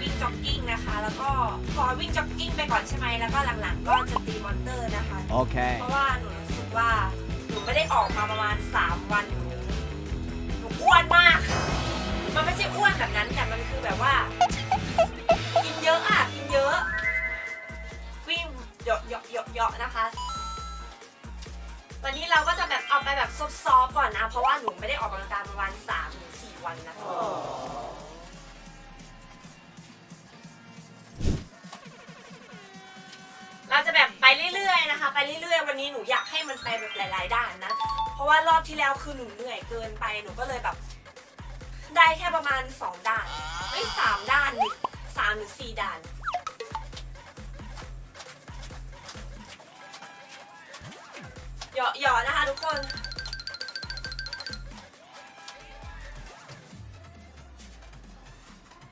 วิ่งจ็อกกิ้งนะคะ แล้วก็ขอวิ่งจ็อกกิ้งไปก่อนใช่ไหมแล้วก็หลังๆ ก็จะตีมอนเตอร์นะคะ Okay. เพราะว่าหนูรู้สึกว่าหนูไม่ได้ออกมาประมาณ 3 วันหนูหนูอ้วนมาก มันไม่ใช่อ้วนแบบนั้นแต่มันคือแบบว่า กินเยอะอะกินเยอะ วิ่งเหยาะเหยาะเหยาะเหยาะนะคะ วันนี้เราก็จะแบบเอาไปแบบซอฟๆก่อนนะ เพราะว่าหนูไม่ได้ออกกำลังกายประมาณ3ถึง4วันนะคะ เราจะแบบไปเรื่อยๆนะคะ ไปเรื่อยๆ วันนี้หนูอยากให้มันไปแบบหลาย ๆ ด้านนะ เพราะว่ารอบที่แล้วคือหนูเหนื่อยเกินไปหนูก็เลยแบบ ได้แค่ประมาณ 2 ด้านไม่สามด้านดิสามหรือสี่ด้านหยาะเหยาะนะคะทุกคน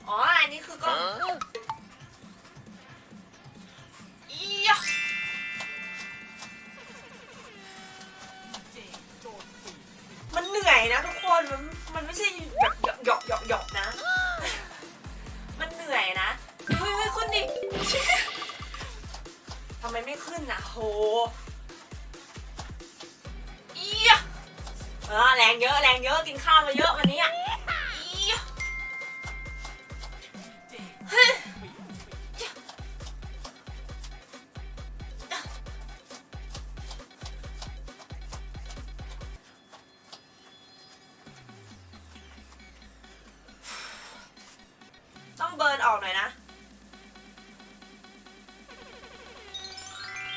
อ๋ออันนี้คือก็ นเหนื่อยนะทุกคนมันมันไม่ใช่แบบหยอกหยอกหยอกนะ มันเหนื่อยนะเฮ้ยเฮ้ยขึ้นดิทำไมไม่ขึ้นนะโหอียะเออแรงเยอะแรงเยอะกินข้าวมาเยอะวันนี้อะ อออกหน่อยนะ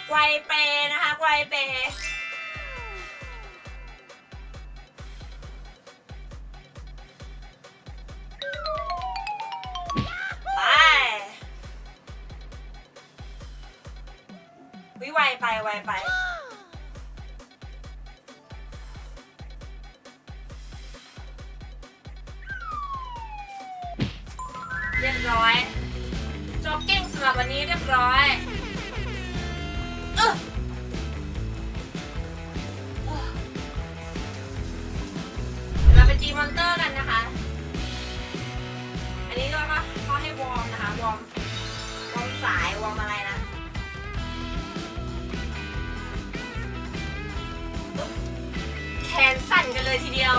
ไกวเปนะคะ ไกวเปไปวิไวไปไวไป ร้อยเอ้อเดี๋ยวเราไปตีมอนเตอร์กันนะคะ อันนี้ก็เขาให้วอร์มนะคะ วอร์ม วอร์มสาย วอร์มอะไรนะแขนสั่นกันเลยทีเดียว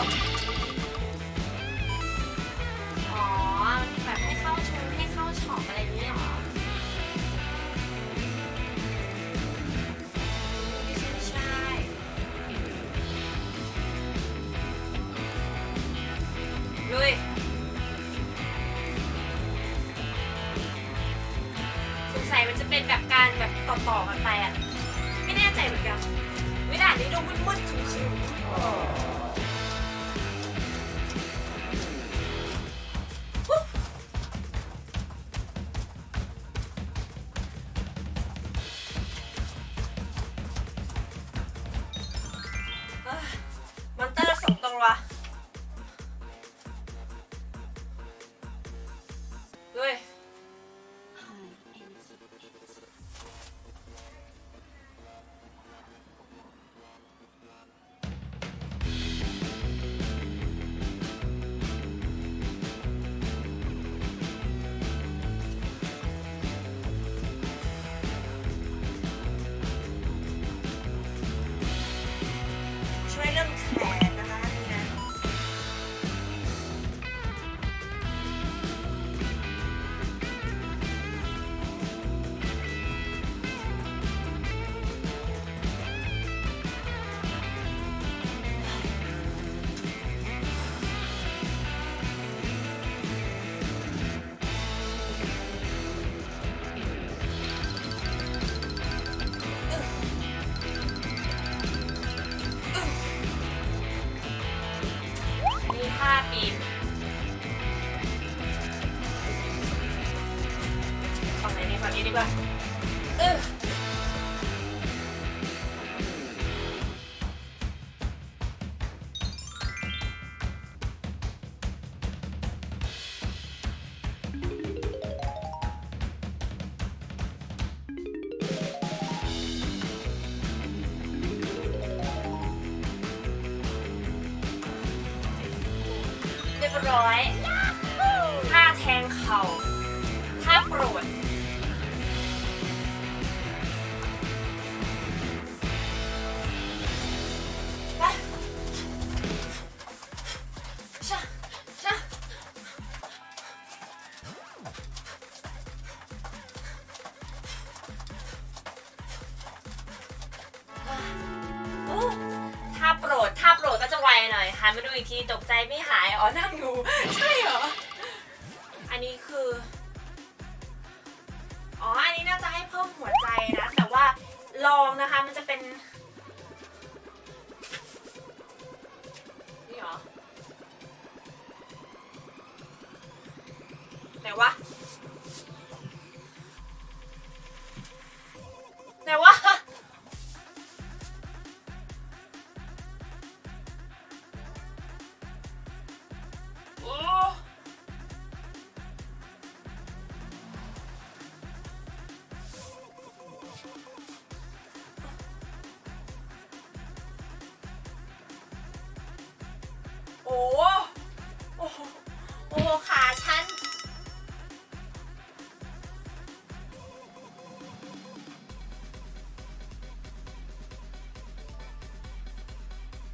เออเรียบร้อยท่าแทงเข่าาโปรด ก็จะไวหน่อยหันมาดูอีกทีตกใจไม่หาย อ๋อนั่งอยู่ ใช่เหรอ อันนี้คือ อ๋อ อันนี้น่าจะให้เพิ่มหัวใจนะ แต่ว่าลองนะคะ มันจะเป็น นี่เหรอ ไหนวะ โอ้โหโอ้โหโอ้ขาฉัน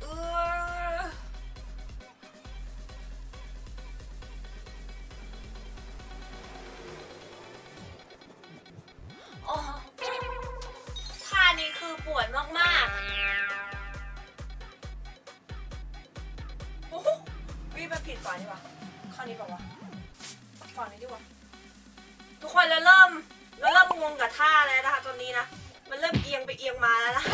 เออโอ้ท่านี้คือปวดมากๆานี่ปะข้อนี้ปะวะฝั่งนี้ดีกว่า ทุกคนเราเริ่มเราเริ่มงงกับท่าแล้วนะคะตอนนี้นะ มันเริ่มเอียงไปเอียงมาแล้วนะ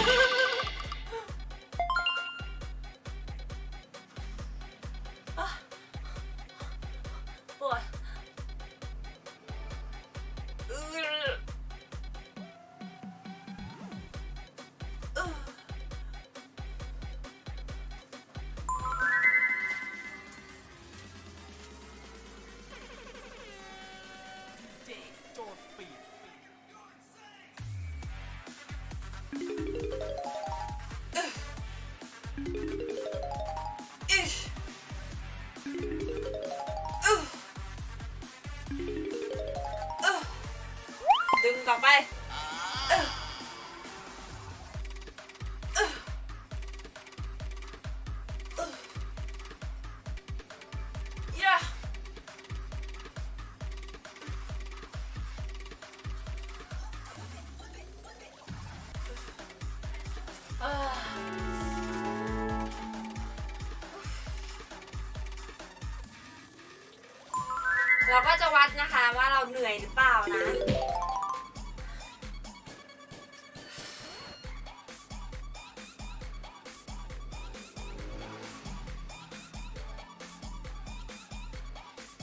เราก็จะวัดนะคะว่าเราเหนื่อยหรือเปล่านะ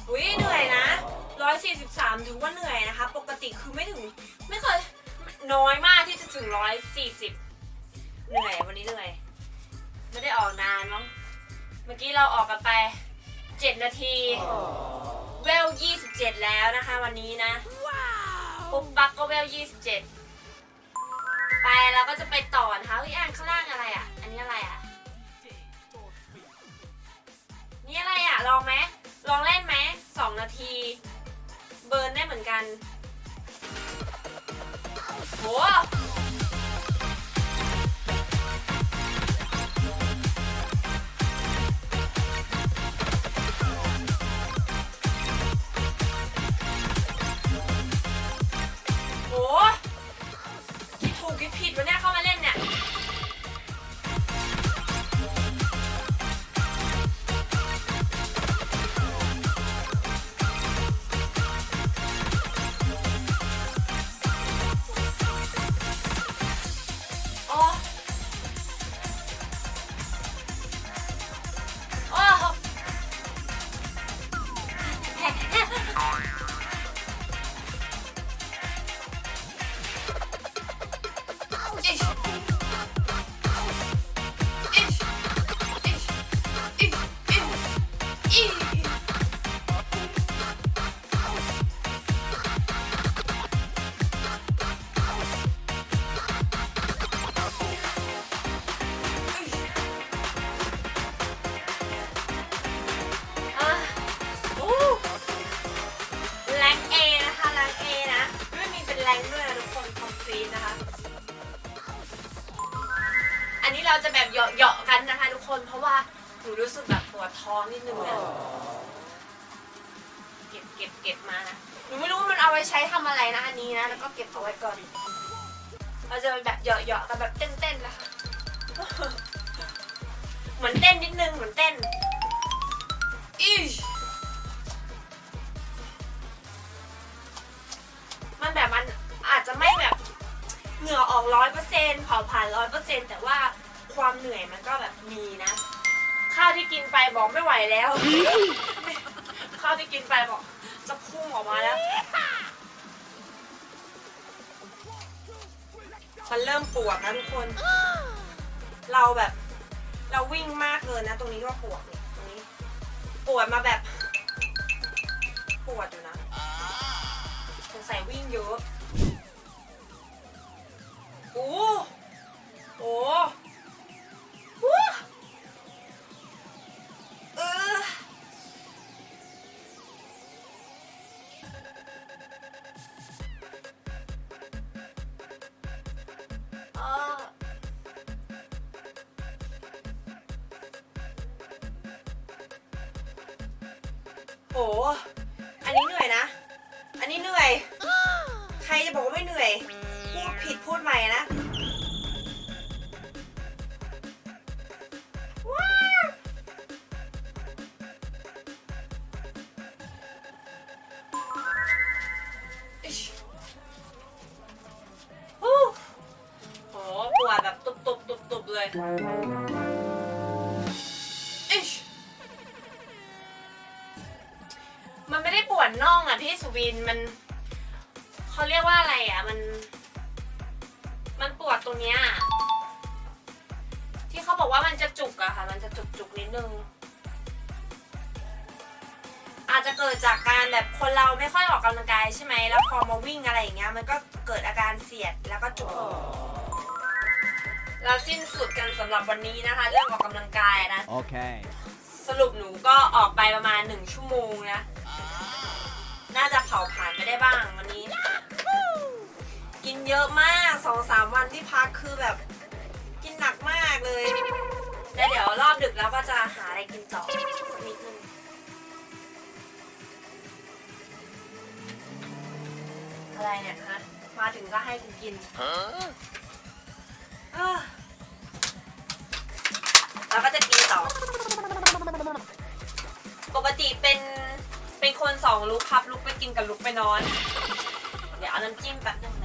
อุ้ยเหนื่อยนะ143 ถือว่าเหนื่อยนะคะ ปกติคือไม่ถึงไม่เคยน้อยมากที่จะถึง 140 เหนื่อยวันนี้เหนื่อย ไม่ได้ออกนานมั้ง เมื่อกี้เราออกกันไป 7 นาที เวล 27 แล้วนะคะวันนี้นะ ปุ๊บปั๊บก็เวล 27 ไปเราก็จะไปต่อนะคะเฮ้ยอ่านข้างล่างอะไรอะ อันนี้อะไรอะเจ๊โจทย์ปีดนี่อะไรอะ ลองไหมลองเล่นไหมสองนาที เบิร์นได้เหมือนกันโหโห ผิดวะเนี่ยเข้ามาเล่นเนี่ย แบบเหยาะๆกันนะคะทุกคนเพราะว่าหนูรู้สึกแบบปวดท้องนิดนึงเนี่ยเก็บเก็บเก็บมานะหนูไม่รู้ว่ามันเอาไว้ใช้ทำอะไรนะอันนี้นะแล้วก็เก็บเอาไว้ก่อนเราจะแบบเหยาะๆกันแบบเต้นๆนะคะเหมือนเต้นนิดนึงเหมือนเต้นอีมันแบบมันอาจจะไม่แบบเหงื่อออกร้อยเปอร์เซ็นต์เผาผ่านร้อยเปอร์เซ็นต์แต่ว่า ความเหนื่อยมันก็แบบมีนะ ข้าวที่กินไปบอกไม่ไหวแล้ว ข้าวที่กินไปบอก จะพุ่งออกมาแล้ว มันเริ่มปวดนะทุกคน เราแบบ เราวิ่งมากเลยนะ ตรงนี้ก็ปวดเนี่ยตรงนี้ ปวดมาแบบ ปวดอยู่นะสงสัยวิ่งเยอะ โห อันนี้เหนื่อยนะ อันนี้เหนื่อย ใครจะบอกว่าไม่เหนื่อย พูดผิดพูดใหม่นะ น่องอะพี่สุวินมันเขาเรียกว่าอะไรอะ มัน มันปวดตรงเนี้ยที่เขาบอกว่ามันจะจุกอะค่ะ มันจะจุกจุกๆนิดนึง อาจจะเกิดจากการแบบคนเราไม่ค่อยออกกำลังกายใช่ไหมแล้วพอมาวิ่งอะไรอย่างเงี้ย มันก็เกิดอาการเสียดแล้วก็จุกเราสิ้นสุดกันสำหรับวันนี้นะคะ เรื่องออกกำลังกายนะ Okay. สรุปหนูก็ออกไปประมาณหนึ่งชั่วโมงนะ น่าจะเผาผ่านไปได้บ้างวันนี้ กินเยอะมากสองสามวันที่พักคือแบบ กินหนักมากเลยแล้วเดี๋ยวรอบดึกแล้วก็จะหาอะไรกินต่อสักนิดนึงอะไรเนี่ยฮะมาถึงก็ให้กูกินแล้วก็จะกินต่อ ปกติเป็น คนสองลุกครับลุกไปกินกับลุกไปนอน เดี๋ยวเอาน้ำจิ้มแป๊บนึงนะ